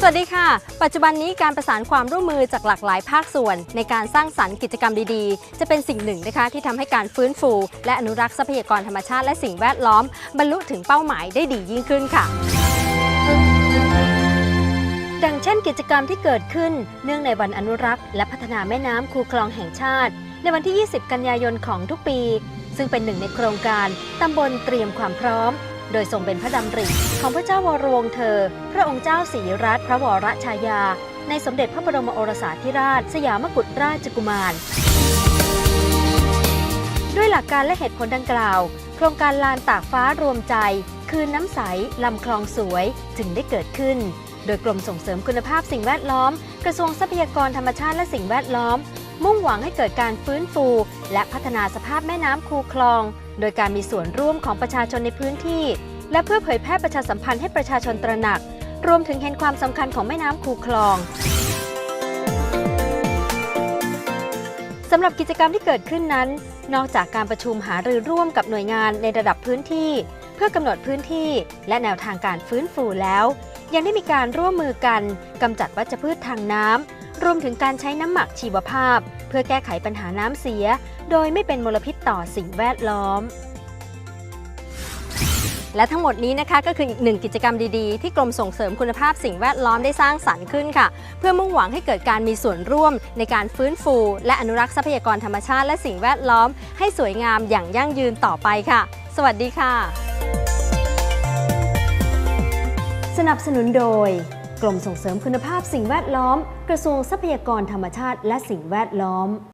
สวัสดีค่ะ ปัจจุบันนี้การประสานความร่วมมือจากหลากหลายภาคส่วน ในการสร้างสรรค์กิจกรรมดีๆ จะเป็นสิ่งหนึ่งนะคะที่ทำให้การฟื้นฟู และอนุรักษ์ทรัพยากรธรรมชาติและสิ่งแวดล้อม บรรลุถึงเป้าหมายได้ดียิ่งขึ้นค่ะ ดังเช่นกิจกรรมที่เกิดขึ้น เนื่องในวันอนุรักษ์ และพัฒนาแม่น้ำคูคลองแห่งชาติ ในวันที่ 20 กันยายนของทุกปี ซึ่งเป็นหนึ่งในโครงการตำบลเตรียมความพร้อม โดยทรงเป็นพระดำริของพระเจ้าวรวงเธอ พระองค์เจ้าศรีรัตนพระวรชายา ในสมเด็จพระบรมโอรสาธิราช สยามกุฎราชกุมาร ด้วยหลักการและเหตุผลดังกล่าว โครงการลานตากฟ้ารวมใจ คืนน้ำใสลำคลองสวยจึงได้เกิดขึ้น โดยกรมส่งเสริมคุณภาพสิ่งแวดล้อม กระทรวงทรัพยากรธรรมชาติและสิ่งแวดล้อม มุ่งหวังให้เกิดการฟื้นฟู และพัฒนาสภาพแม่น้ำคูคลอง โดยการมีส่วนร่วมของประชาชนในพื้นที่ และเพื่อเผยแพร่ประชาสัมพันธ์ให้ประชาชนตระหนัก รวมถึงเห็นความสำคัญของแม่น้ำคูคลองสำหรับกิจกรรมที่เกิดขึ้นนั้น นอกจากการประชุมหารือร่วมกับหน่วยงานในระดับพื้นที่ เพื่อกำหนดพื้นที่ และแนวทางการฟื้นฟูแล้ว ยังได้มีการร่วมมือกันกำจัดวัชพืชทางน้ำ รวมถึงการใช้น้ำหมักชีวภาพ เพื่อแก้ไขปัญหาน้ำเสีย โดยไม่เป็นมลพิษต่อสิ่งแวดล้อม และทั้งหมดนี้นะคะก็คืออีกหนึ่งกิจกรรมดีๆ ที่กรมส่งเสริมคุณภาพสิ่งแวดล้อมได้สร้างสรรค์ขึ้นค่ะ เพื่อมุ่งหวังให้เกิดการมีส่วนร่วมในการฟื้นฟู และอนุรักษ์ทรัพยากรธรรมชาติและสิ่งแวดล้อม ให้สวยงามอย่างยั่งยืนต่อไปค่ะ สวัสดีค่ะ สนับสนุนโดย กรมส่งเสริมคุณภาพสิ่งแวดล้อม กระทรวงทรัพยากรธรรมชาติและสิ่งแวดล้อม